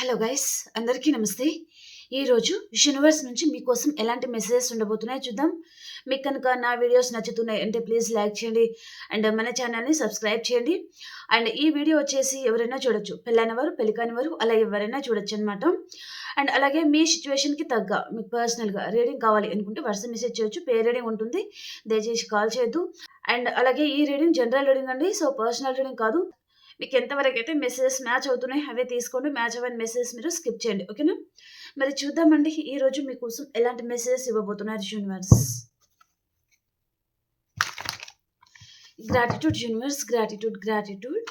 Hello guys అందరికీ నమస్తే. ఈరోజు యూనివర్స్ నుంచి మీకోసం ఎలాంటి మెసేజెస్ ఉండబోతున్నాయో చూద్దాం. మీకు కనుక నా వీడియోస్ నచ్చుతున్నాయి అంటే ప్లీజ్ లైక్ చేయండి. అండ్ మన ఛానల్ని సబ్స్క్రైబ్ చేయండి. అండ్ ఈ వీడియో వచ్చేసి ఎవరైనా చూడొచ్చు. పెళ్ళైన వారు పెళ్ళి కాని వారు అలా ఎవరైనా చూడొచ్చు అనమాట అండ్ అలాగే మీ సిచ్యువేషన్కి తగ్గ మీకు పర్సనల్గా రీడింగ్ కావాలి అనుకుంటే వాట్సాప్ మెసేజ్ చేయొచ్చు. పే రీడింగ్ ఉంటుంది. దయచేసి కాల్ చేయొద్దు. అండ్ అలాగే ఈ రీడింగ్ జనరల్ రీడింగ్ అండి. సో పర్సనల్ రీడింగ్ కాదు. మీకు ఎంతవరకు అయితే మెసేజెస్ మ్యాచ్ అవుతున్నాయి అవే తీసుకోండి. మ్యాచ్ అవ్వని మెసేజెస్ మీరు స్కిప్ చేయండి. ఓకేనా మరి చూద్దామండి ఈరోజు మీకోసం ఎలాంటి మెసేజెస్ ఇవ్వబోతున్నారు universe gratitude universe gratitude gratitude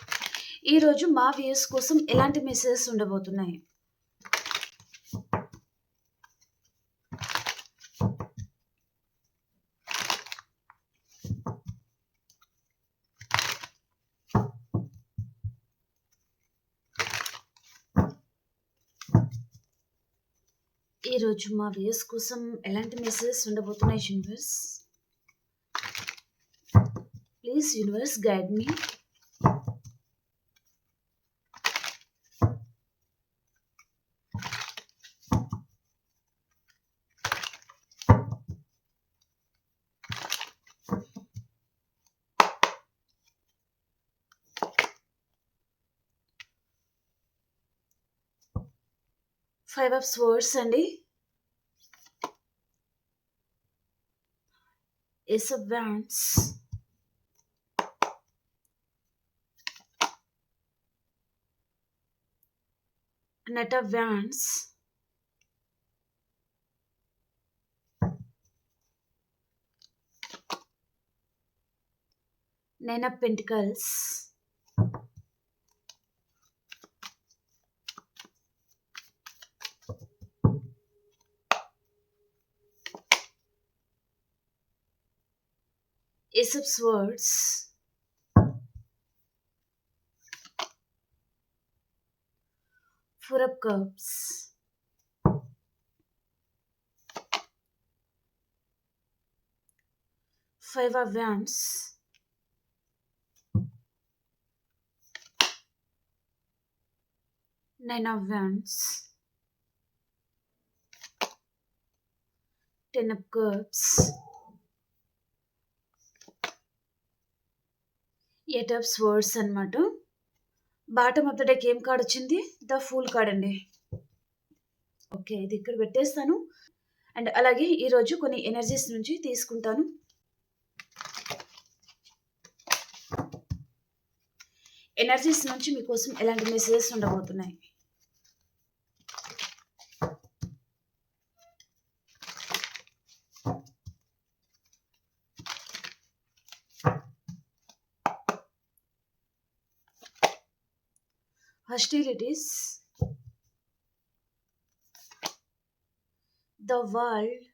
ఈరోజు మా వ్యూస్ కోసం ఎలాంటి మెసేజెస్ ఉండబోతున్నాయి? ఈరోజు మా వ్యూస్ కోసం ఎలాంటి మెసేజెస్ ఉండబోతున్నాయి universe please universe guide me five of swords అండి. is a variance. Net a nine of pentacles. Of Swords. Four of Cups. Five of Wands. Nine of Wands. Ten of Cups. Eight of swords అనమాట bottom of the డేకి ఏం card వచ్చింది? The fool card అండి. Okay ఇది ఇక్కడ పెట్టేస్తాను. And అలాగే ఈరోజు కొన్ని ఎనర్జీస్ నుంచి తీసుకుంటాను. ఎనర్జీస్ నుంచి మీకోసం ఎలాంటి మెసేజెస్ ఉండబోతున్నాయి? Hostilities, the world,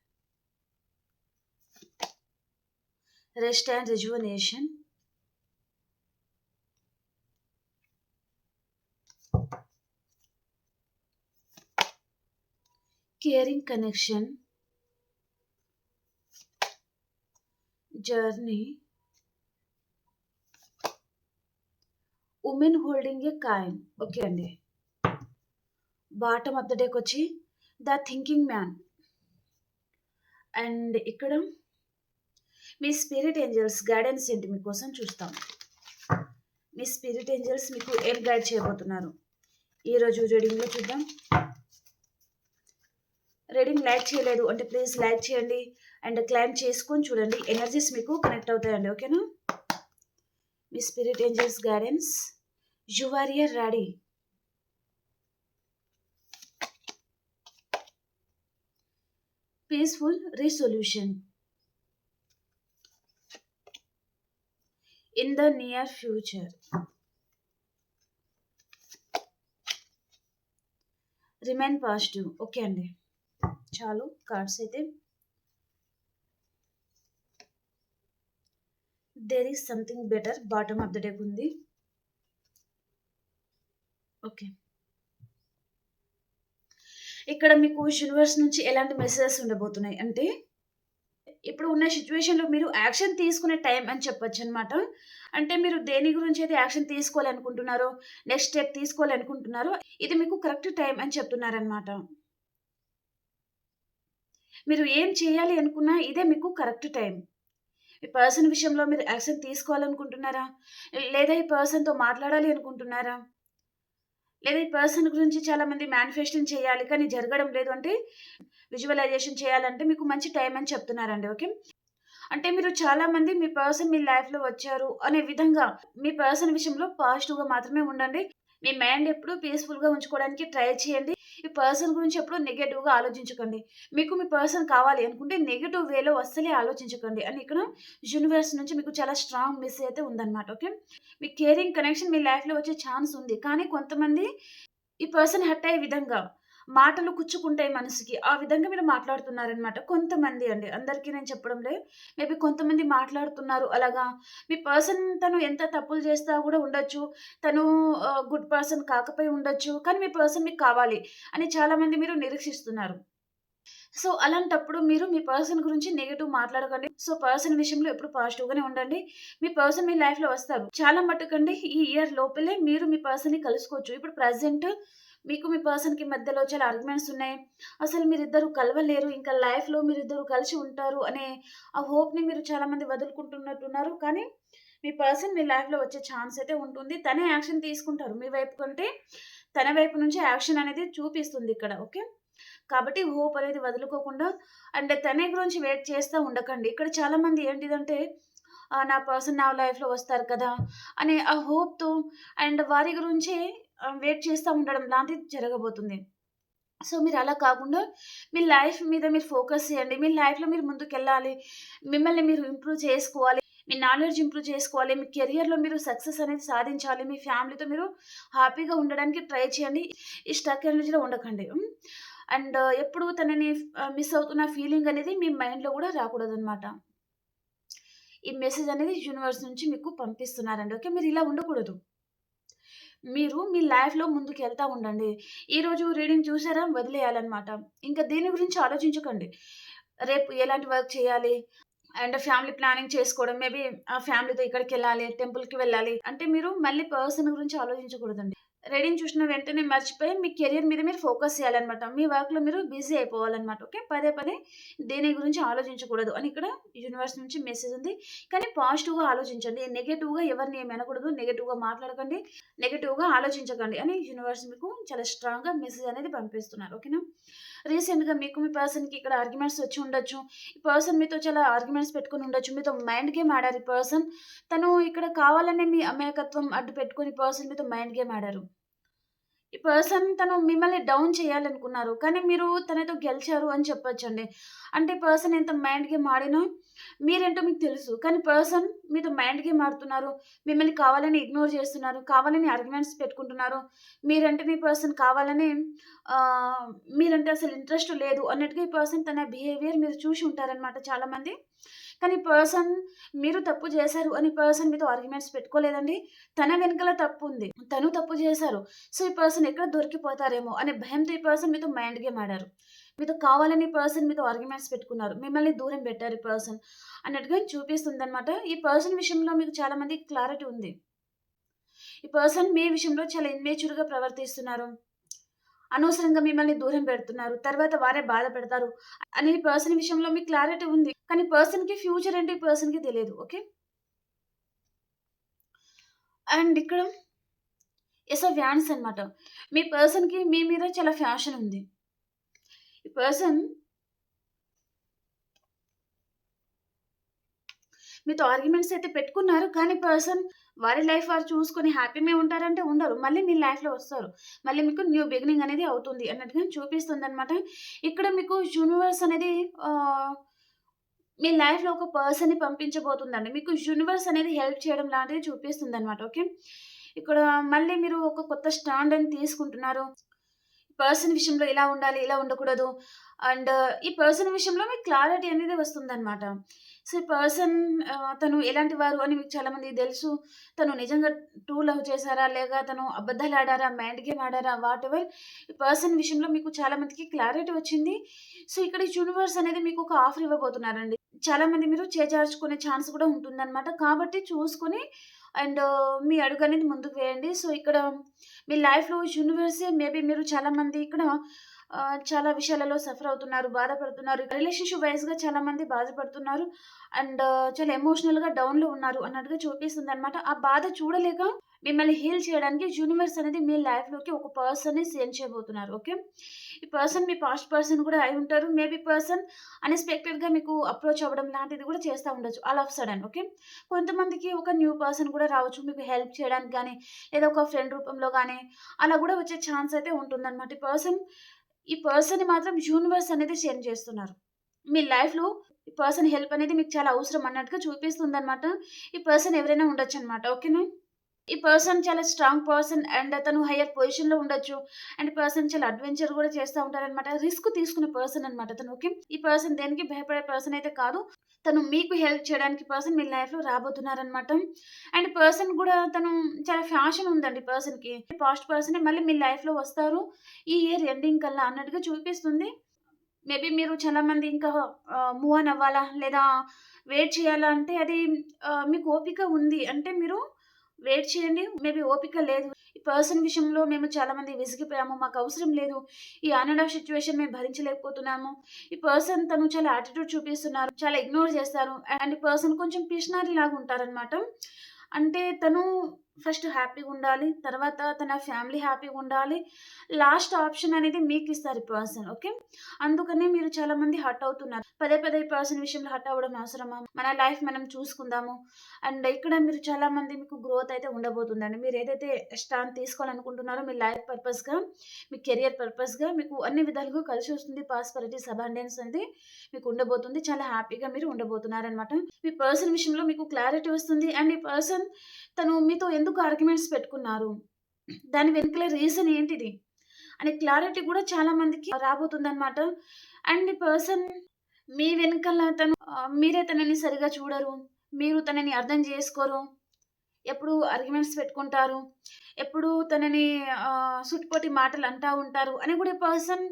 rest and rejuvenation, caring connection, journey, women holding a coin okay అండి. బాటమ్ ఆఫ్ ద డేకి వచ్చి ద థింకింగ్ మ్యాన్. అండ్ ఇక్కడ మీ స్పిరిట్ ఏంజల్స్ గైడెన్స్ ఏంటి మీకోసం చూస్తాం. మీ స్పిరిట్ ఏంజల్స్ మీకు ఏం గైడ్ చేయబోతున్నారు? ఈరోజు రీడింగ్లో చూద్దాం. రీడింగ్ లైక్ చేయలేదు అంటే ప్లీజ్ లైక్ చేయండి అండ్ క్లైమ్ చేసుకొని చూడండి. ఎనర్జీస్ మీకు కనెక్ట్ అవుతాయండి. ఓకేనా? మీ spirit angels guidance you are ready. Peaceful resolution. In the near future. Remain positive okay అండి చాలు కార్డ్స్ అయితే there is something better bottom of the deck ఉంది ఓకే ఇక్కడ మీకు యూనివర్స్ నుంచి ఎలాంటి మెసేజెస్ ఉండబోతున్నాయి అంటే ఇప్పుడు ఉన్న సిచ్యువేషన్లో మీరు యాక్షన్ తీసుకునే టైం అని చెప్పొచ్చు అనమాట అంటే మీరు దేని గురించి అయితే యాక్షన్ తీసుకోవాలనుకుంటున్నారో, నెక్స్ట్ స్టెప్ తీసుకోవాలనుకుంటున్నారో, ఇది మీకు కరెక్ట్ టైం అని చెప్తున్నారనమాట. మీరు ఏం చేయాలి అనుకున్నా ఇదే మీకు కరెక్ట్ టైం ఈ పర్సన్ విషయంలో మీరు యాక్షన్ తీసుకోవాలనుకుంటున్నారా? లేదా ఈ పర్సన్‌తో మాట్లాడాలి అనుకుంటున్నారా? లేదా ఈ పర్సన్ గురించి చాలామంది మేనిఫెస్టింగ్ చేయాలి కానీ జరగడం లేదు అంటే, విజువలైజేషన్ చేయాలంటే మీకు మంచి టైం అని చెప్తున్నారండి. ఓకే. అంటే మీరు చాలామంది మీ పర్సన్ మీ లైఫ్‌లో వచ్చారు అనే విధంగా మీ పర్సన్ విషయంలో పాజిటివ్‌గా మాత్రమే ఉండండి. మీ మైండ్ ఎప్పుడూ పీస్‌ఫుల్‌గా ఉంచుకోవడానికి ట్రై చేయండి. ఈ పర్సన్ గురించి ఎప్పుడు నెగటివ్గా ఆలోచించకండి. మీకు మీ పర్సన్ కావాలి అనుకుంటే నెగటివ్ వేలో అస్సలే ఆలోచించకండి అని ఇక్కడ యూనివర్స్ నుంచి మీకు చాలా స్ట్రాంగ్ మిస్ అయితే ఉందన్నమాట. ఓకే. మీ కేరింగ్ కనెక్షన్ మీ లైఫ్‌లో వచ్చే ఛాన్స్ ఉంది. కానీ కొంతమంది ఈ పర్సన్ హర్ట్ అయ్యే విధంగా మాటలు కుచ్చుకుంటాయి మనసుకి. ఆ విధంగా మీరు మాట్లాడుతున్నారనమాట. కొంతమంది అండి. అందరికీ నేను చెప్పడం లేదు. మేబీ కొంతమంది మాట్లాడుతున్నారు అలాగా. మీ పర్సన్ తను ఎంత తప్పులు చేస్తా కూడా ఉండొచ్చు. తను గుడ్ పర్సన్ కాకపోయి ఉండొచ్చు. కానీ మీ పర్సన్ మీకు కావాలి అని చాలామంది మీరు నిరీక్షిస్తున్నారు. సో, అలాంటప్పుడు మీరు మీ పర్సన్ గురించి నెగిటివ్ మాట్లాడకండి. సో, పర్సన్ విషయంలో ఎప్పుడు పాజిటివ్‌గానే ఉండండి. మీ పర్సన్ మీ లైఫ్‌లో వస్తారు. చాలా మట్టుకండి ఈ ఇయర్ లోపలే మీరు మీ పర్సన్‌ని కలుసుకోవచ్చు. ఇప్పుడు ప్రజెంట్ మీకు మీ పర్సన్‌కి మధ్యలో చాలా ఆర్గ్యుమెంట్స్ ఉన్నాయి. అసలు మీరిద్దరు కలవలేరు. ఇంకా లైఫ్‌లో మీరిద్దరు కలిసి ఉంటారు అనే ఆ హోప్‌ని మీరు చాలామంది వదులుకుంటున్నట్టున్నారు. కానీ మీ పర్సన్ మీ లైఫ్‌లో వచ్చే ఛాన్స్ అయితే ఉంటుంది. తనే యాక్షన్ తీసుకుంటారు. మీ వైపు కంటే తన వైపు నుంచి యాక్షన్ అనేది చూపిస్తుంది ఇక్కడ. ఓకే. కాబట్టి హోప్ అనేది వదులుకోకుండా అండ్ తనే గురించి వెయిట్ చేస్తూ ఉండకండి. ఇక్కడ చాలామంది ఏంటిదంటే నా పర్సన్ నా లైఫ్‌లో వస్తారు కదా! అనే ఆ హోప్‌తో అండ్ వారి గురించి వెయిట్ చేస్తూ ఉండడం లాంటిది జరగబోతుంది. సో, మీరు అలా కాకుండా మీ లైఫ్ మీద మీరు ఫోకస్ చేయండి. మీ లైఫ్‌లో మీరు ముందుకెళ్ళాలి. మిమ్మల్ని మీరు ఇంప్రూవ్ చేసుకోవాలి. మీ నాలెడ్జ్ ఇంప్రూవ్ చేసుకోవాలి. మీ కెరియర్‌లో మీరు సక్సెస్ అనేది సాధించాలి. మీ ఫ్యామిలీతో మీరు హ్యాపీగా ఉండడానికి ట్రై చేయండి. ఈ స్టక్ ఎనర్జీలో ఉండకండి. అండ్ ఎప్పుడు తనని మిస్ అవుతున్న ఫీలింగ్ అనేది మీ మైండ్‌లో కూడా రాకూడదనమాట. ఈ మెసేజ్ అనేది యూనివర్స్ నుంచి మీకు పంపిస్తున్నారండి. ఓకే. మీరు ఇలా ఉండకూడదు. మీరు మీ లైఫ్‌లో ముందుకెళ్తా ఉండండి. ఈరోజు రీడింగ్ చూసారా? వదిలేయాలన్నమాట. ఇంకా దేని గురించి ఆలోచించకండి. రేపు ఎలాంటి వర్క్ చేయాలి? అండ్ ఫ్యామిలీ ప్లానింగ్ చేసుకోవడం. మేబీ ఆ ఫ్యామిలీతో ఇక్కడికెళ్ళాలి, టెంపుల్‌కి వెళ్ళాలి. అంటే మీరు మళ్ళీ పర్సన్ గురించి ఆలోచించకూడదండి. రీడింగ్ చూసిన వెంటనే మర్చిపోయి మీ కెరియర్ మీద మీరు ఫోకస్ చేయాలన్నమాట. మీ వర్క్‌లో మీరు బిజీ అయిపోవాలన్నమాట. ఓకే. పదే పదే దేని గురించి ఆలోచించకూడదు అని ఇక్కడ యూనివర్స్ నుంచి మెసేజ్ ఉంది. కానీ పాజిటివ్‌గా ఆలోచించండి. నెగిటివ్గా ఎవరిని ఏమి అనకూడదు. నెగిటివ్గా మాట్లాడకండి. నెగెటివ్‌గా ఆలోచించకండి అని యూనివర్స్ మీకు చాలా స్ట్రాంగ్‌గా మెసేజ్ అనేది పంపిస్తున్నారు. ఓకేనా. రీసెంట్‌గా మీకు మీ పర్సన్‌కి ఇక్కడ ఆర్గ్యుమెంట్స్ వచ్చి ఉండొచ్చు. ఈ పర్సన్ మీతో చాలా ఆర్గ్యుమెంట్స్ పెట్టుకుని ఉండొచ్చు. మీతో మైండ్ గేమ్ ఆడారు ఈ పర్సన్. తను ఇక్కడ కావాలనే మీ అమాయకత్వం అడ్డు పెట్టుకుని పర్సన్ మీతో మైండ్ గేమ్ ఆడారు. ఈ పర్సన్ తను మిమ్మల్ని డౌన్ చేయాలనుకున్నారు. కానీ మీరు తనతో గెలిచారు అని చెప్పొచ్చండి. అంటే పర్సన్ ఎంత మైండ్ గేమ్ ఆడినా మీరేంటో మీకు తెలుసు. కానీ పర్సన్ మీతో మైండ్ గేమ్ ఆడుతున్నారు. మిమ్మల్ని కావాలని ఇగ్నోర్ చేస్తున్నారు. కావాలని ఆర్గ్యుమెంట్స్ పెట్టుకుంటున్నారు. మీరంటే మీ పర్సన్ కావాలని మీరంటే అసలు ఇంట్రెస్ట్ లేదు అన్నట్టుగా ఈ పర్సన్ తన బిహేవియర్ మీరు చూసి ఉంటారనమాట చాలామంది. కానీ పర్సన్ మీరు తప్పు చేశారు అని పర్సన్ మీతో ఆర్గ్యుమెంట్స్ పెట్టుకోలేదండి. తన వెనకాల తప్పుంది. తను తప్పు చేశారు. సో, ఈ పర్సన్ ఎక్కడ దొరికిపోతారేమో అనే భయంతో ఈ పర్సన్ మీతో మైండ్ గేమ్ ఆడారు. మీతో కావాలని పర్సన్ మీతో ఆర్గ్యుమెంట్స్ పెట్టుకున్నారు. మిమ్మల్ని దూరం పెట్టారు ఈ పర్సన్ అన్నట్టుగా చూపిస్తుందనమాట. ఈ పర్సన్ విషయంలో మీకు చాలామంది క్లారిటీ ఉంది. ఈ పర్సన్ మీ విషయంలో చాలా ఇన్మేచ్యూర్గా ప్రవర్తిస్తున్నారు. అనవసరంగా మిమ్మల్ని దూరం పెడుతున్నారు. తర్వాత వారే బాధపడతారు అని పర్సన్ విషయంలో మీకు క్లారిటీ ఉంది. కానీ పర్సన్‌కి ఫ్యూచర్ అంటే ఈ పర్సన్‌కి తెలియదు. ఓకే. అండ్ ఇక్కడ ఎస్ ఆఫ్ వ్యాన్స్ అనమాట. మీ పర్సన్‌కి మీ మీద చాలా ఫ్యాషన్ ఉంది. The పర్సన్ మీతో ఆర్గ్యుమెంట్స్ అయితే పెట్టుకున్నారు. కానీ పర్సన్ వారి లైఫ్ వారు చూసుకొని హ్యాపీనే ఉంటారంటే ఉండరు. మళ్ళీ మీ లైఫ్‌లో వస్తారు. మళ్ళీ మీకు న్యూ బిగినింగ్ అనేది అవుతుంది అన్నట్టుగా చూపిస్తుంది అనమాట ఇక్కడ మీకు యూనివర్స్ అనేది మీ లైఫ్‌లో ఒక పర్సన్‌ని పంపించబోతుందండి. మీకు యూనివర్స్ అనేది హెల్ప్ చేయడం లాంటిది చూపిస్తుంది అనమాట ఓకే. ఇక్కడ మళ్ళీ మీరు ఒక కొత్త స్టాండ్ అని తీసుకుంటున్నారు. పర్సన్ విషయంలో ఇలా ఉండాలి, ఇలా ఉండకూడదు. అండ్ ఈ పర్సన్ విషయంలో మీకు క్లారిటీ అనేది వస్తుందనమాట. సో, పర్సన్ తను ఎలాంటి వారు అని మీకు చాలా మంది తెలుసు. తను నిజంగా టూ లవ్ చేశారా? లేక తను అబద్దాలాడారా? మైండ్ గేమ్ ఆడారా? వాటెవర్ ఈ పర్సన్ విషయంలో మీకు చాలా మందికి క్లారిటీ వచ్చింది. సో, ఇక్కడ యూనివర్స్ అనేది మీకు ఒక ఆఫర్ ఇవ్వబోతున్నారండి. చాలా మంది మీరు చేజార్చుకునే ఛాన్స్ కూడా ఉంటుందన్నమాట కాబట్టి చూసుకొని అండ్ uh, మీ అడుగు అనేది ముందుకు వేయండి. సో ఇక్కడ మీ లైఫ్లో యూనివర్సే మేబీ మీరు చాలామంది ఇక్కడ చాలా విషయాలలో సఫర్ అవుతున్నారు బాధపడుతున్నారు. రిలేషన్షిప్ వైజ్గా చాలా మంది బాధపడుతున్నారు. అండ్ చాలా ఎమోషనల్గా డౌన్లో ఉన్నారు అన్నట్టుగా చూపిస్తుంది అనమాట ఆ బాధ చూడలేక మిమ్మల్ని హీల్ చేయడానికి యూనివర్స్ అనేది మీ లైఫ్లోకి ఒక పర్సన్ని సెండ్ చేయబోతున్నారు ఓకే ఈ పర్సన్ మీ పాస్ట్ పర్సన్ కూడా అయి ఉంటారు. మేబీ పర్సన్ అన్ఎక్స్పెక్టెడ్గా మీకు అప్రోచ్ అవ్వడం లాంటిది కూడా చేస్తూ ఉండొచ్చు ఆల్ ఆఫ్ సడన్ ఓకే కొంతమందికి ఒక న్యూ పర్సన్ కూడా రావచ్చు మీకు హెల్ప్ చేయడానికి కానీ లేదా ఒక ఫ్రెండ్ రూపంలో కానీ అలా కూడా వచ్చే ఛాన్స్ అయితే ఉంటుందన్నమాట. ఈ పర్సన్ ఈ పర్సన్ మాత్రం యూనివర్స్ అనేది షేర్ చేస్తున్నారు. మీ లైఫ్లో ఈ పర్సన్ హెల్ప్ అనేది మీకు చాలా అవసరం అన్నట్టుగా చూపిస్తుంది అనమాట ఈ పర్సన్ ఎవరైనా ఉండొచ్చు అనమాట ఓకేనా ఈ పర్సన్ చాలా స్ట్రాంగ్ పర్సన్ అండ్ అతను హయ్యర్ పొజిషన్లో ఉండొచ్చు. అండ్ పర్సన్ చాలా అడ్వెంచర్ కూడా చేస్తూ ఉంటారనమాట రిస్క్ తీసుకునే పర్సన్ అనమాట అతను ఓకే ఈ పర్సన్ దేనికి భయపడే పర్సన్ అయితే కాదు. తను మీకు హెల్ప్ చేయడానికి పర్సన్ మీ లైఫ్లో రాబోతున్నారనమాట. అండ్ పర్సన్ కూడా తను చాలా ఫ్యాషన్ ఉందండి పర్సన్కి. పాస్ట్ పర్సన్ మళ్ళీ మీ లైఫ్లో వస్తారు. ఈ ఇయర్ ఎండింగ్ కల్లా అన్నట్టుగా చూపిస్తుంది. మేబీ మీరు చాలా మంది ఇంకా మూవ్ ఆన్ అవ్వాలా లేదా వెయిట్ చేయాలా అంటే అది మీకు ఓపిక ఉంది అంటే మీరు వెయిట్ చేయండి. మేబీ ఓపిక లేదు పర్సన్ విషయంలో మేము చాలా మంది విసిగిపోయాము. మాకు అవసరం లేదు. ఈ ఆన్ అండ్ ఆఫ్ సిచ్యువేషన్ మేము భరించలేకపోతున్నాము. ఈ పర్సన్ తను చాలా యాటిట్యూడ్ చూపిస్తున్నారు. చాలా ఇగ్నోర్ చేస్తారు. అండ్ ఈ పర్సన్ కొంచెం పిషనరీ లాగా ఉంటారనమాట అంటే తను ఫస్ట్ హ్యాపీగా ఉండాలి తర్వాత తన ఫ్యామిలీ హ్యాపీగా ఉండాలి. లాస్ట్ ఆప్షన్ అనేది మీకు ఇస్తారు ఈ పర్సన్ ఓకే? అందుకనే మీరు చాలా మంది హర్ట్ అవుతున్నారు. పదే పదే ఈ పర్సన్ విషయంలో హర్ట్ అవ్వడం అవసరమా? మన లైఫ్ మనం చూసుకుందాము. అండ్ ఇక్కడ మీరు చాలా మంది మీకు గ్రోత్ అయితే ఉండబోతుందండి. మీరు ఏదైతే స్టాండ్ తీసుకోవాలనుకుంటున్నారో మీ లైఫ్ పర్పస్గా మీ కెరియర్ పర్పస్గా మీకు అన్ని విధాలుగా కలిసి వస్తుంది. పాస్పరిటీస్ అబాండెన్స్ అనేది మీకు ఉండబోతుంది. చాలా హ్యాపీగా మీరు ఉండబోతున్నారనమాట మీ పర్సన్ విషయంలో మీకు క్లారిటీ వస్తుంది. అండ్ ఈ పర్సన్ తను మీతో ఎందుకు ఆర్గ్యుమెంట్స్ పెట్టుకున్నారు? దాని వెనుకల రీజన్ ఏంటిది? అనే క్లారిటీ కూడా చాలా మందికి రాబోతుంది అనమాట అండ్ ఈ పర్సన్ మీ వెనుకల తను మీరే తనని సరిగా చూడరు. మీరు తనని అర్థం చేసుకోరు. ఎప్పుడు ఆర్గ్యుమెంట్స్ పెట్టుకుంటారు. ఎప్పుడు తనని సుట్టుపోటి మాటలు అంటా ఉంటారు అని కూడా ఈ పర్సన్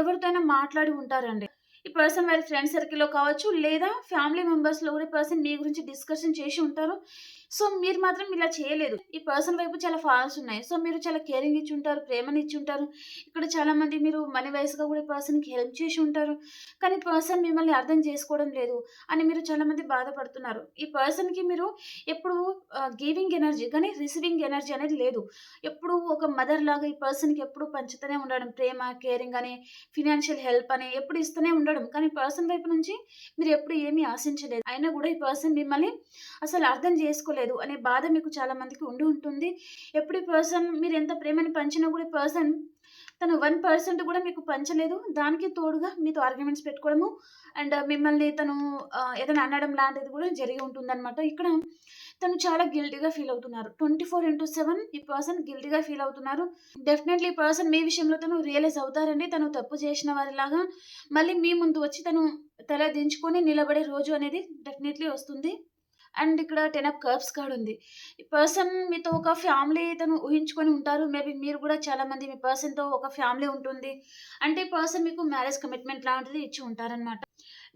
ఎవరితోనైనా మాట్లాడి ఉంటారండి. ఈ పర్సన్ వారి ఫ్రెండ్ సర్కిల్లో కావచ్చు లేదా ఫ్యామిలీ మెంబర్స్లో కూడా ఈ పర్సన్ మీ గురించి డిస్కషన్ చేసి ఉంటారు. సో మీరు మాత్రం ఇలా చేయలేదు. ఈ పర్సన్ వైపు చాలా ఫాల్స్ ఉన్నాయి. సో మీరు చాలా కేరింగ్ ఇచ్చి ఉంటారు ప్రేమని ఇచ్చి ఉంటారు. ఇక్కడ చాలా మంది మీరు మనీ వైస్గా కూడా ఈ పర్సన్కి హెల్ప్ చేసి ఉంటారు. కానీ పర్సన్ మిమ్మల్ని అర్థం చేసుకోవడం లేదు అని మీరు చాలా మంది బాధపడుతున్నారు. ఈ పర్సన్కి మీరు ఎప్పుడు గివింగ్ ఎనర్జీ కానీ రిసీవింగ్ ఎనర్జీ అనేది లేదు. ఎప్పుడు ఒక మదర్ లాగా ఈ పర్సన్కి ఎప్పుడు పంచుతూనే ఉండడం. ప్రేమ కేరింగ్ అని ఫినాన్షియల్ హెల్ప్ అని ఎప్పుడు ఇస్తూనే ఉండడం. కానీ పర్సన్ వైపు నుంచి మీరు ఎప్పుడు ఏమీ ఆశించలేదు. అయినా కూడా ఈ పర్సన్ మిమ్మల్ని అసలు అర్థం చేసుకోలేదు. అనే బాధ మీకు చాలా మందికి ఉండి ఉంటుంది. ఎప్పుడు పర్సన్ మీరు ఎంత ప్రేమని పంచినా కూడా పర్సన్ తను వన్ పర్సెంట్ కూడా మీకు పంచలేదు. దానికి తోడుగా మీతో ఆర్గ్యుమెంట్స్ పెట్టుకోవడము అండ్ మిమ్మల్ని తను ఏదైనా అనడం లాంటిది కూడా జరిగి ఉంటుందన్నమాట. ఇక్కడ తను చాలా గిల్టీగా ఫీల్ అవుతున్నారు. ట్వంటీ ఫోర్ ఇంటూ సెవెన్ ఈ పర్సన్ గిల్టీగా ఫీల్ అవుతున్నారు. డెఫినెట్లీ ఈ పర్సన్ మీ విషయంలో తను రియలైజ్ అవుతారండి. తను తప్పు చేసిన వారిలాగా మళ్ళీ మీ ముందు వచ్చి తను తల దించుకొని నిలబడే రోజు అనేది డెఫినెట్లీ వస్తుంది. అండ్ ఇక్కడ టెన్ అప్ కర్బ్స్ కార్డ్ ఉంది. ఈ పర్సన్ మీతో ఒక ఫ్యామిలీ తను ఊహించుకొని ఉంటారు. మేబీ మీరు కూడా చాలా మంది మీ పర్సన్తో ఒక ఫ్యామిలీ ఉంటుంది. అంటే ఈ పర్సన్ మీకు మ్యారేజ్ కమిట్మెంట్ లాంటిది ఇచ్చి ఉంటారనమాట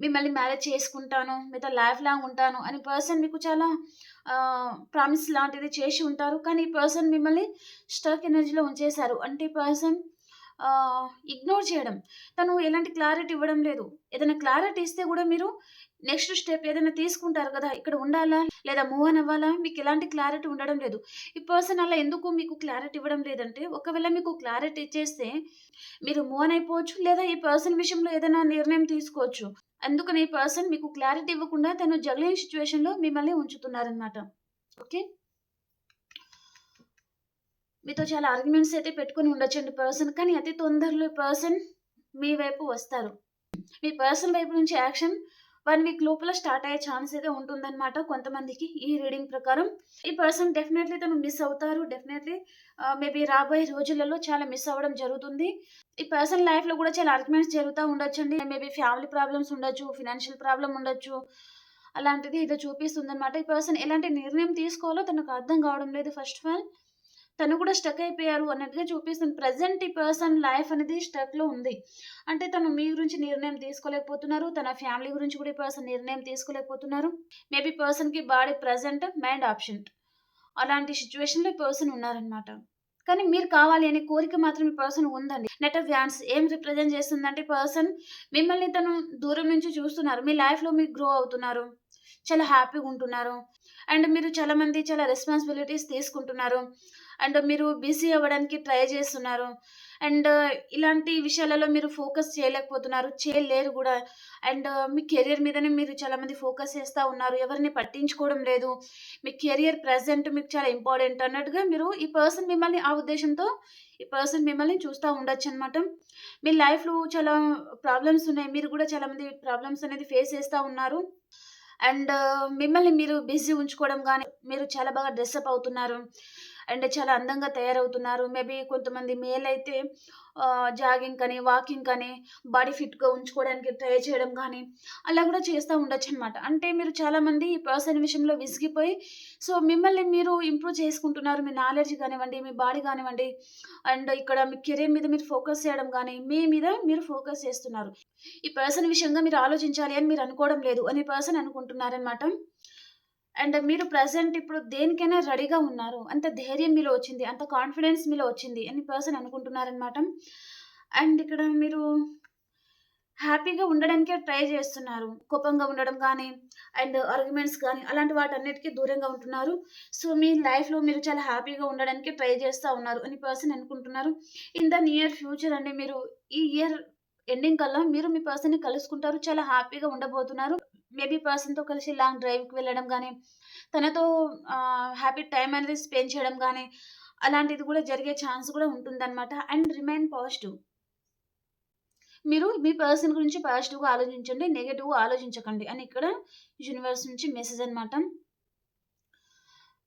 మిమ్మల్ని మ్యారేజ్ చేసుకుంటాను మీతో లైఫ్ లాంగ్ ఉంటాను అని పర్సన్ మీకు చాలా ప్రామిస్ లాంటిది చేసి ఉంటారు. కానీ ఈ పర్సన్ మిమ్మల్ని స్టక్ ఎనర్జీలో ఉంచేశారు. అంటే ఈ పర్సన్ ఇగ్నోర్ చేయడం. తను ఎలాంటి క్లారిటీ ఇవ్వడం లేదు. ఏదైనా క్లారిటీ ఇస్తే కూడా మీరు నెక్స్ట్ స్టెప్ ఏదైనా తీసుకుంటారు కదా ఇక్కడ ఉండాలా లేదా మూవ్ అని అవ్వాలా? మీకు ఎలాంటి క్లారిటీ ఉండడం లేదు. ఈ పర్సన్ అలా ఎందుకు మీకు క్లారిటీ ఇవ్వడం లేదంటే ఒకవేళ మీకు క్లారిటీ ఇచ్చేస్తే మీరు మూవ్ అని అయిపోవచ్చు లేదా ఈ పర్సన్ విషయంలో ఏదైనా నిర్ణయం తీసుకోవచ్చు. అందుకని ఈ పర్సన్ మీకు క్లారిటీ ఇవ్వకుండా తను జగలింగ్ సిచ్యువేషన్లో మిమ్మల్ని ఉంచుతున్నారనమాట ఓకే? మీతో చాలా ఆర్గ్యుమెంట్స్ అయితే పెట్టుకుని ఉండొచ్చండి పర్సన్ కానీ అతి తొందరలో పర్సన్ మీ వైపు వస్తారు. మీ పర్సన్ వైపు నుంచి యాక్షన్ వన్ వీక్ లోపల స్టార్ట్ అయ్యే ఛాన్స్ అయితే ఉంటుందన్నమాట కొంతమందికి ఈ రీడింగ్ ప్రకారం. ఈ పర్సన్ డెఫినెట్లీ తను మిస్ అవుతారు. డెఫినెట్లీ మేబీ రాబోయే రోజులలో చాలా మిస్ అవ్వడం జరుగుతుంది. ఈ పర్సన్ లైఫ్లో కూడా చాలా ఆర్గ్యుమెంట్స్ జరుగుతూ ఉండొచ్చండి. మేబీ ఫ్యామిలీ ప్రాబ్లమ్స్ ఉండొచ్చు ఫినాన్షియల్ ప్రాబ్లం ఉండొచ్చు అలాంటిది ఏదో చూపిస్తుంది అనమాట ఈ పర్సన్ ఎలాంటి నిర్ణయం తీసుకోవాలో తనకు అర్థం కావడం లేదు ఫస్ట్ ఆఫ్ ఆల్. తను కూడా స్టక్ అయిపోయారు అన్నట్టుగా చూపిస్తుంది ప్రజెంట్ ఈ పర్సన్ లైఫ్ అనేది స్టక్లో ఉంది అంటే తను మీ గురించి నిర్ణయం తీసుకోలేకపోతున్నారు తన ఫ్యామిలీ గురించి కూడా ఈ పర్సన్ నిర్ణయం తీసుకోలేకపోతున్నారు మేబీ పర్సన్కి బాడీ ప్రజెంట్ మైండ్ ఆప్షన్ అలాంటి సిచ్యువేషన్‌లో ఈ పర్సన్ ఉన్నారనమాట. కానీ మీరు కావాలి అనే కోరిక మాత్రం ఈ పర్సన్ ఉందండి. నెట్ ఆఫ్ వ్యాండ్స్ ఏం రిప్రజెంట్ చేస్తుందంటే పర్సన్ మిమ్మల్ని తను దూరం నుంచి చూస్తున్నారు. మీ లైఫ్‌లో మీరు గ్రో అవుతున్నారు. చాలా హ్యాపీగా ఉంటున్నారు. అండ్ మీరు చాలా మంది చాలా రెస్పాన్సిబిలిటీస్ తీసుకుంటున్నారు. అండ్ మీరు బిజీ అవ్వడానికి ట్రై చేస్తున్నారు. అండ్ ఇలాంటి విషయాలలో మీరు ఫోకస్ చేయలేకపోతున్నారు. చేయలేరు కూడా అండ్ మీ కెరియర్ మీదనే మీరు చాలా మంది ఫోకస్ చేస్తూ ఉన్నారు. ఎవరిని పట్టించుకోవడం లేదు. మీ కెరియర్ ప్రెజెంట్ మీకు చాలా ఇంపార్టెంట్ అన్నట్టుగా మీరు ఈ పర్సన్ మిమ్మల్ని ఆ ఉద్దేశంతో ఈ పర్సన్ మిమ్మల్ని చూస్తూ ఉండొచ్చు అనమాట మీ లైఫ్‌లో చాలా ప్రాబ్లమ్స్ ఉన్నాయి. మీరు కూడా చాలా మంది ప్రాబ్లమ్స్ అనేది ఫేస్ చేస్తూ ఉన్నారు. అండ్ మిమ్మల్ని మీరు బిజీ ఉంచుకోవడం కానీ మీరు చాలా బాగా డ్రెస్అప్ అవుతున్నారు. అండ్ చాలా అందంగా తయారవుతున్నారు. మేబీ కొంతమంది మేల్ అయితే జాగింగ్ కానీ వాకింగ్ కానీ బాడీ ఫిట్‌గా ఉంచుకోవడానికి ట్రై చేయడం కానీ అలా కూడా చేస్తూ ఉండొచ్చు అనమాట అంటే మీరు చాలా మంది ఈ పర్సన్ విషయంలో విసిగిపోయి సో, మిమ్మల్ని మీరు ఇంప్రూవ్ చేసుకుంటున్నారు. మీ నాలెడ్జ్ కానివ్వండి మీ బాడీ కానివ్వండి అండ్ ఇక్కడ మీ కెరియర్ మీద మీరు ఫోకస్ చేయడం కానీ మీ మీద మీరు ఫోకస్ చేస్తున్నారు. ఈ పర్సన్ విషయంగా మీరు ఆలోచించాలి అని మీరు అనుకోవడం లేదు అని పర్సన్ అనుకుంటున్నారనమాట. అండ్ మీరు ప్రజెంట్ ఇప్పుడు దేనికైనా రెడీగా ఉన్నారు. అంత ధైర్యం మీలో వచ్చింది. అంత కాన్ఫిడెన్స్ మీలో వచ్చింది అని పర్సన్ అనుకుంటున్నారనమాట. అండ్ ఇక్కడ మీరు హ్యాపీగా ఉండడానికే ట్రై చేస్తున్నారు. కోపంగా ఉండడం కానీ అండ్ ఆర్గ్యుమెంట్స్ కానీ అలాంటి వాటన్నిటికీ దూరంగా ఉంటున్నారు. సో, మీ లైఫ్‌లో మీరు చాలా హ్యాపీగా ఉండడానికి ట్రై చేస్తా ఉన్నారు అని పర్సన్ అనుకుంటున్నారు. ఇన్ ద నియర్ ఫ్యూచర్ అండి మీరు ఈ ఇయర్ ఎండింగ్ కల్లా మీరు మీ పర్సన్‌ని కలుసుకుంటారు. చాలా హ్యాపీగా ఉండబోతున్నారు. మేబీ పర్సన్‌తో కలిసి లాంగ్ డ్రైవ్‌కి వెళ్ళడం కానీ తనతో హ్యాపీ టైం అనేది స్పెండ్ చేయడం కానీ అలాంటిది కూడా జరిగే ఛాన్స్ కూడా ఉంటుందన్నమాట అండ్ రిమైన్ పాజిటివ్. మీరు మీ పర్సన్ గురించి పాజిటివ్‌గా ఆలోచించండి. నెగెటివ్‌గా ఆలోచించకండి అని ఇక్కడ యూనివర్స్ నుంచి మెసేజ్ అనమాట.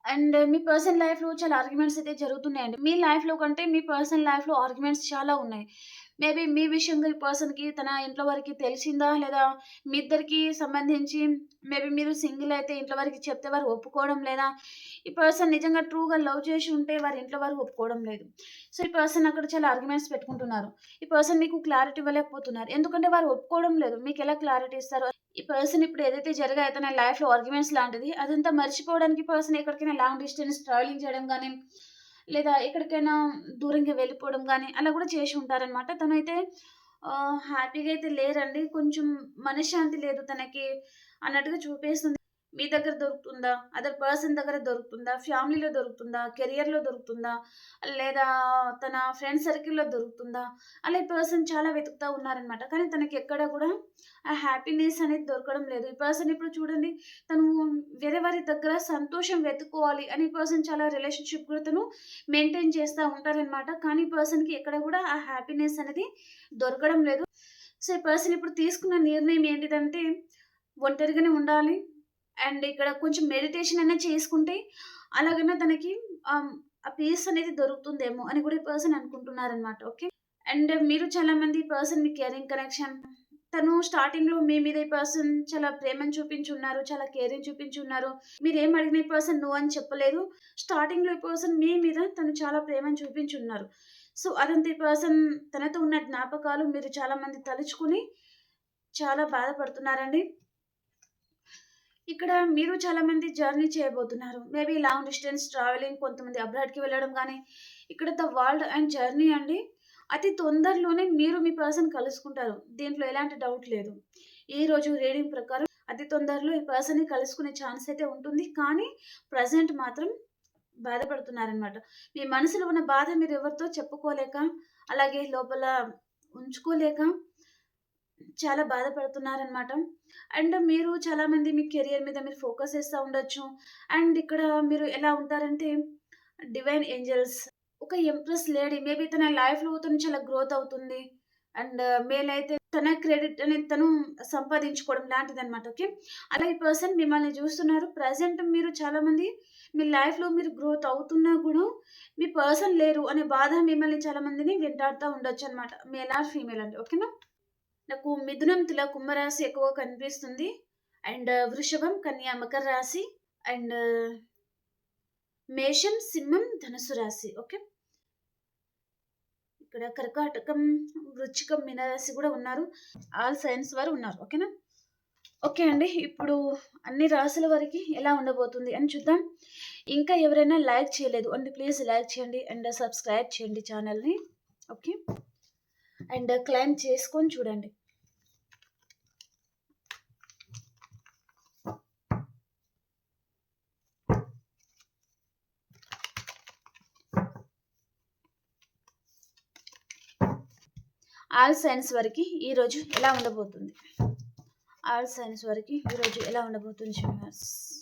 అండ్ మీ పర్సన్ లైఫ్‌లో చాలా ఆర్గ్యుమెంట్స్ అయితే జరుగుతున్నాయండి. మీ లైఫ్‌లో కంటే మీ పర్సన్ లైఫ్‌లో ఆర్గ్యుమెంట్స్ చాలా ఉన్నాయి. మేబీ మీ విషయంగా ఈ పర్సన్‌కి తన ఇంట్లో వారికి తెలిసిందా? లేదా మీ ఇద్దరికి సంబంధించి మేబీ మీరు సింగిల్ అయితే ఇంట్లో వారికి చెప్తే వారు ఒప్పుకోవడం లేదా? ఈ పర్సన్ నిజంగా ట్రూగా లవ్ చేసి ఉంటే వారి ఇంట్లో వారు ఒప్పుకోవడం లేదు. సో, ఈ పర్సన్ అక్కడ చాలా ఆర్గ్యుమెంట్స్ పెట్టుకుంటున్నారు. ఈ పర్సన్ మీకు క్లారిటీ ఇవ్వలేకపోతున్నారు. ఎందుకంటే వారు ఒప్పుకోవడం లేదు. మీకు ఎలా క్లారిటీ ఇస్తారు? ఈ పర్సన్ ఇప్పుడు ఏదైతే జరిగాయో తన లైఫ్‌లో ఆర్గ్యుమెంట్స్ లాంటిది అదంతా మర్చిపోవడానికి పర్సన్ ఎక్కడికైనా లాంగ్ డిస్టెన్స్ ట్రావెలింగ్ చేయడం కానీ లేదా ఎక్కడికైనా దూరంగా వెళ్ళిపోవడం కానీ అలా కూడా చేసి ఉంటారనమాట. తనైతే హ్యాపీగా అయితే లేరండి. కొంచెం మనశ్శాంతి లేదు తనకి అన్నట్టుగా చూపిస్తుంది. మీ దగ్గర దొరుకుతుందా? అదర్ పర్సన్ దగ్గర దొరుకుతుందా? ఫ్యామిలీలో దొరుకుతుందా? కెరియర్‌లో దొరుకుతుందా? లేదా తన ఫ్రెండ్ సర్కిల్‌లో దొరుకుతుందా? అలా ఈ పర్సన్ చాలా వెతుకుతూ ఉన్నారనమాట. కానీ తనకి ఎక్కడ కూడా ఆ హ్యాపీనెస్ అనేది దొరకడం లేదు. ఈ పర్సన్ ఇప్పుడు చూడండి తను వేరే వారి దగ్గర సంతోషం వెతుక్కోవాలి అని పర్సన్ చాలా రిలేషన్‌షిప్ కూడా తను మెయింటైన్ చేస్తూ ఉంటారనమాట. కానీ ఈ పర్సన్‌కి ఎక్కడ కూడా ఆ హ్యాపీనెస్ అనేది దొరకడం లేదు. సో, ఈ పర్సన్ ఇప్పుడు తీసుకున్న నిర్ణయం ఏంటిదంటే ఒంటరిగానే ఉండాలి. అండ్ ఇక్కడ కొంచెం మెడిటేషన్ అయినా చేసుకుంటే అలాగన్నా తనకి ఆ పీస్ అనేది దొరుకుతుందేమో అని కూడా ఈ పర్సన్ అనుకుంటున్నారనమాట. ఓకే. అండ్ మీరు చాలా మంది పర్సన్ మీ కేరింగ్ కనెక్షన్ తను స్టార్టింగ్‌లో మీ మీద ఈ పర్సన్ చాలా ప్రేమను చూపించున్నారు. చాలా కేరింగ్ చూపించున్నారు. ఏం అడిగిన ఈ పర్సన్ నువ్వు అని చెప్పలేదు. స్టార్టింగ్‌లో ఈ పర్సన్ మీ మీద తను చాలా ప్రేమను చూపించున్నారు. సో, అదంతా ఈ పర్సన్ తనతో ఉన్న జ్ఞాపకాలు మీరు చాలా మంది తలుచుకొని చాలా బాధపడుతున్నారండి. ఇక్కడ మీరు చాలా మంది జర్నీ చేయబోతున్నారు. మేబీ లాంగ్ డిస్టెన్స్ ట్రావెలింగ్ కొంతమంది అబ్రాడ్‌కి వెళ్ళడం కానీ ఇక్కడ ద వరల్డ్ అండ్ జర్నీ అండి. అతి తొందరలోనే మీరు మీ పర్సన్ కలుసుకుంటారు. దీంట్లో ఎలాంటి డౌట్ లేదు. ఈ రోజు రీడింగ్ ప్రకారం అతి తొందరలో ఈ పర్సన్‌ని కలుసుకునే ఛాన్స్ అయితే ఉంటుంది. కానీ ప్రజెంట్ మాత్రం బాధపడుతున్నారనమాట. మీ మనసులో ఉన్న బాధ మీరు ఎవరితో చెప్పుకోలేక, అలాగే లోపల ఉంచుకోలేక చాలా బాధపడుతున్నారనమాట. అండ్ మీరు చాలామంది మీ కెరియర్ మీద మీరు ఫోకస్ చేస్తూ ఉండొచ్చు. అండ్ ఇక్కడ మీరు ఎలా ఉంటారంటే డివైన్ ఏంజెల్స్ ఒక ఎంప్రెస్ లేడీ మేబీ తన లైఫ్‌లో తను చాలా గ్రోత్ అవుతుంది. అండ్ మేల్ అయితే తన క్రెడిట్ అనేది తను సంపాదించుకోవడం లాంటిదనమాట. ఓకే. అలా ఈ పర్సన్ మిమ్మల్ని చూస్తున్నారు. ప్రజెంట్ మీరు చాలామంది మీ లైఫ్‌లో మీరు గ్రోత్ అవుతున్నా కూడా మీ పర్సన్ లేరు అనే బాధ మిమ్మల్ని చాలా మందిని ఉండొచ్చు అనమాట మేల్ ఆర్ ఫీమేల్ అండి. ఓకేనా. నాకు మిథునం, తుల, కుంభరాశి ఎక్కువ కనిపిస్తుంది. అండ్ వృషభం, కన్యా మకర రాశి అండ్ మేషం, సింహం, ధనుస్సు రాశి. ఓకే. ఇక్కడ కర్కాటకం, వృచ్చికం మీనరాశి కూడా ఉన్నారు. ఆల్ సైన్స్ వారు ఉన్నారు. ఓకేనా. ఓకే అండి. ఇప్పుడు అన్ని రాశుల వారికి ఎలా ఉండబోతుంది అని చూద్దాం. ఇంకా ఎవరైనా లైక్ చేయలేదు అండి ప్లీజ్ లైక్ చేయండి అండ్ సబ్స్క్రైబ్ చేయండి ఛానల్ని ఓకే అండ్ క్లైమ్ చేసుకొని చూడండి. ఆల్ సైన్స్ వరకు ఈరోజు ఎలా ఉండబోతుంది? ఆల్ సైన్స్ వరకు ఈరోజు ఎలా ఉండబోతుంది శ్రీనివాస్?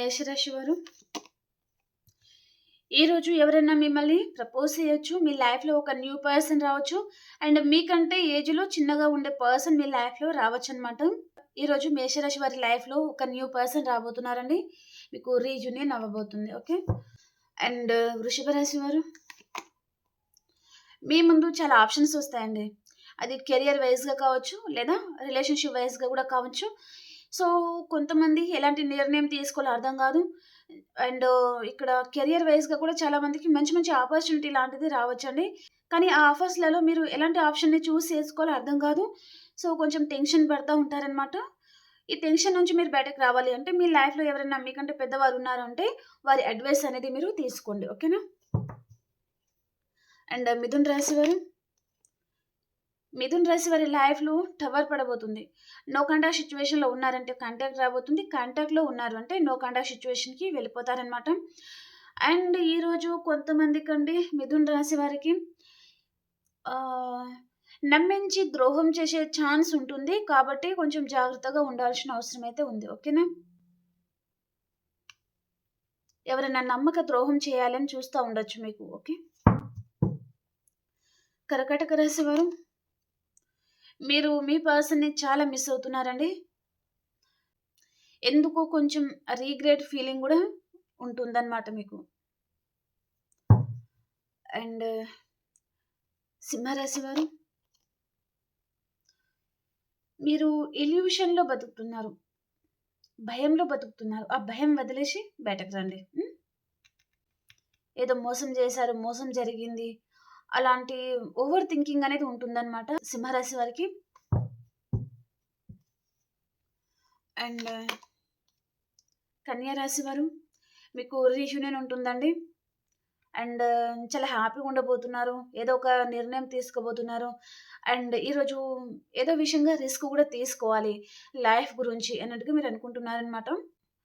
మేషరాశి వారు ఈరోజు ఎవరైనా మిమ్మల్ని ప్రపోజ్ చేయొచ్చు మీ లైఫ్లో ఒక న్యూ పర్సన్ రావచ్చు. అండ్ మీకంటే ఏజ్లో చిన్నగా ఉండే పర్సన్ మీ లైఫ్లో రావచ్చు అనమాట ఈరోజు మేషరాశి వారి లైఫ్లో ఒక న్యూ పర్సన్ రాబోతున్నారండి. మీకు రీజునియన్ అవ్వబోతుంది ఓకే? అండ్ వృషభ రాశి వారు మీ ముందు చాలా ఆప్షన్స్ వస్తాయండి. అది కెరియర్ వైజ్గా కావచ్చు లేదా రిలేషన్షిప్ వైజ్గా కూడా కావచ్చు. సో కొంతమంది ఎలాంటి నిర్ణయం తీసుకోవాలో అర్థం కాదు. అండ్ ఇక్కడ కెరియర్ వైజ్గా కూడా చాలా మందికి మంచి మంచి ఆపర్చునిటీ లాంటిది రావచ్చండి. కానీ ఆ ఆఫర్స్లలో మీరు ఎలాంటి ఆప్షన్ని చూస్ చేసుకోవాలో అర్థం కాదు. సో కొంచెం టెన్షన్ పడుతూ ఉంటారనమాట ఈ టెన్షన్ నుంచి మీరు బయటకు రావాలి అంటే మీ లైఫ్లో ఎవరైనా మీకంటే పెద్దవారు ఉన్నారంటే వారి అడ్వైస్ అనేది మీరు తీసుకోండి. ఓకేనా? అండ్ మిథున్ రాశి వారు? మిథున్ రాశి వారి లైఫ్లో టవర్ పడబోతుంది. నో కాంటాక్ట్ సిచ్యువేషన్లో ఉన్నారంటే కాంటాక్ట్ రాబోతుంది. కాంటాక్ట్లో ఉన్నారు అంటే నో కాంటాక్ట్ సిచ్యువేషన్కి వెళ్ళిపోతారనమాట అండ్ ఈరోజు కొంతమందికి అండి మిథున్ రాశి వారికి నమ్మించి ద్రోహం చేసే ఛాన్స్ ఉంటుంది. కాబట్టి కొంచెం జాగ్రత్తగా ఉండాల్సిన అవసరం అయితే ఉంది. ఓకేనా ఎవరైనా నమ్మక ద్రోహం చేయాలని చూస్తూ ఉండొచ్చు మీకు. ఓకే కర్కటక రాశి వారు మీరు మీ పర్సన్ని చాలా మిస్ అవుతున్నారండి. ఎందుకో కొంచెం రీగ్రెట్ ఫీలింగ్ కూడా ఉంటుందన్నమాట మీకు. అండ్ సింహరాశి వారు మీరు ఇల్యూషన్లో బతుకుతున్నారు. భయంలో బతుకుతున్నారు. ఆ భయం వదిలేసి బయటకు రండి. ఏదో మోసం చేశారు మోసం జరిగింది అలాంటి ఓవర్ థింకింగ్ అనేది ఉంటుందన్నమాట సింహరాశి వారికి. అండ్ కన్యారాశి వారు మీకు రీయూనియన్ ఉంటుందండి. అండ్ చాలా హ్యాపీగా ఉండబోతున్నారు ఏదో ఒక నిర్ణయం తీసుకోబోతున్నారు. అండ్ ఈరోజు ఏదో విషయంగా రిస్క్ కూడా తీసుకోవాలి లైఫ్ గురించి అన్నట్టుగా మీరు అనుకుంటున్నారనమాట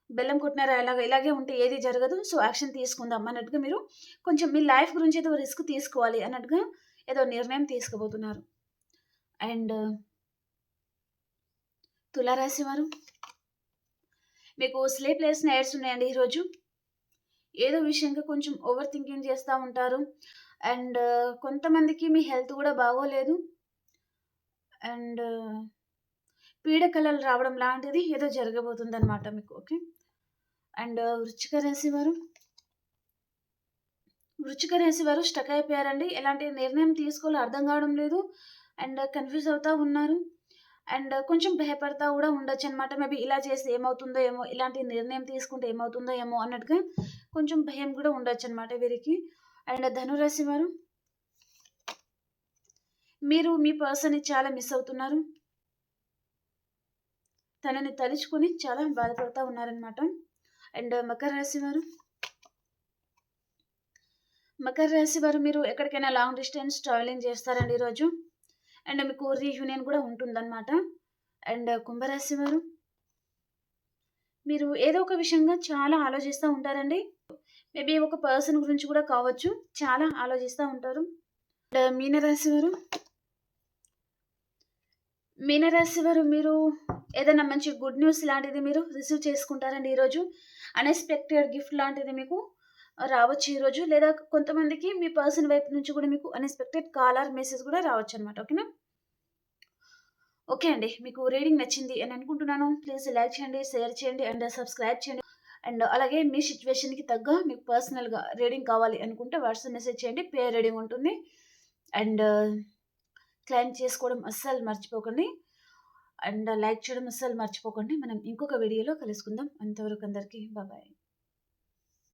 బెల్లం కొట్టినారా ఇలాగ ఇలాగే ఉంటే ఏది జరగదు. సో యాక్షన్ తీసుకుందాం అన్నట్టుగా మీరు కొంచెం మీ లైఫ్ గురించి ఏదో రిస్క్ తీసుకోవాలి అన్నట్టుగా ఏదో నిర్ణయం తీసుకోబోతున్నారు. అండ్ తులారాశి వారు మీకు స్లీప్లెస్ నైట్స్ ఉన్నాయండి ఈరోజు. ఏదో విషయంగా కొంచెం ఓవర్ థింకింగ్ చేస్తూ ఉంటారు. అండ్ కొంతమందికి మీ హెల్త్ కూడా బాగోలేదు. అండ్ పీడకలలు రావడం లాంటిది ఏదో జరగబోతుంది అనమాట మీకు ఓకే? అండ్ uh, వృచ్చిక రాశి వారు? వృచ్చిక రాశి వారు స్టక్ అయిపోయారండి. ఎలాంటి నిర్ణయం తీసుకోవాలో అర్థం కావడం లేదు. అండ్ uh, కన్ఫ్యూజ్ అవుతూ ఉన్నారు. అండ్ uh, కొంచెం భయపడతా కూడా ఉండొచ్చు అనమాట మేబీ ఇలా చేస్తే ఏమవుతుందో ఏమో ఇలాంటి నిర్ణయం తీసుకుంటే ఏమవుతుందో ఏమో అన్నట్టుగా కొంచెం భయం కూడా ఉండొచ్చు అనమాట వీరికి. అండ్ ధనురాశి వారు? మీరు మీ పర్సన్ని చాలా మిస్ అవుతున్నారు. తనని తలుచుకొని చాలా బాధపడుతూ ఉన్నారనమాట అండ్ మకర రాశి వారు? మకర రాశి వారు మీరు ఎక్కడికైనా లాంగ్ డిస్టెన్స్ ట్రావెలింగ్ చేస్తారండి ఈరోజు. అండ్ మీకు రీయూనియన్ కూడా ఉంటుందన్నమాట. అండ్ కుంభరాశి వారు? మీరు ఏదో ఒక విషయంగా చాలా ఆలోచిస్తూ ఉంటారండి. మేబీ ఒక పర్సన్ గురించి కూడా కావచ్చు. చాలా ఆలోచిస్తూ ఉంటారు. అండ్ మీనరాశి వారు? మీనరాశి వారు మీరు ఏదైనా మంచి గుడ్ న్యూస్ లాంటిది మీరు రిసీవ్ చేసుకుంటారండి ఈరోజు. అన్ఎక్స్పెక్టెడ్ గిఫ్ట్ లాంటిది మీకు రావచ్చు ఈరోజు. లేదా కొంతమందికి మీ పర్సన్ వైపు నుంచి కూడా మీకు అన్ఎక్స్పెక్టెడ్ కాల్ ఆర్ మెసేజ్ కూడా రావచ్చు అనమాట ఓకేనా? ఓకే అండి. మీకు రీడింగ్ నచ్చింది అని అనుకుంటున్నాను. ప్లీజ్ లైక్ చేయండి షేర్ చేయండి అండ్ సబ్స్క్రైబ్ చేయండి. అండ్ అలాగే మీ సిచ్యువేషన్కి తగ్గ మీకు పర్సనల్గా రీడింగ్ కావాలి అనుకుంటే వాట్సాప్ మెసేజ్ చేయండి. పే రీడింగ్ ఉంటుంది. అండ్ క్లైమ్ చేసుకోవడం అస్సలు మర్చిపోకండి. అండ్ లైక్ చేయడం అస్సలు మర్చిపోకండి. మనం ఇంకొక వీడియోలో కలుసుకుందాం. అంతవరకు అందరికీ బాబాయ్.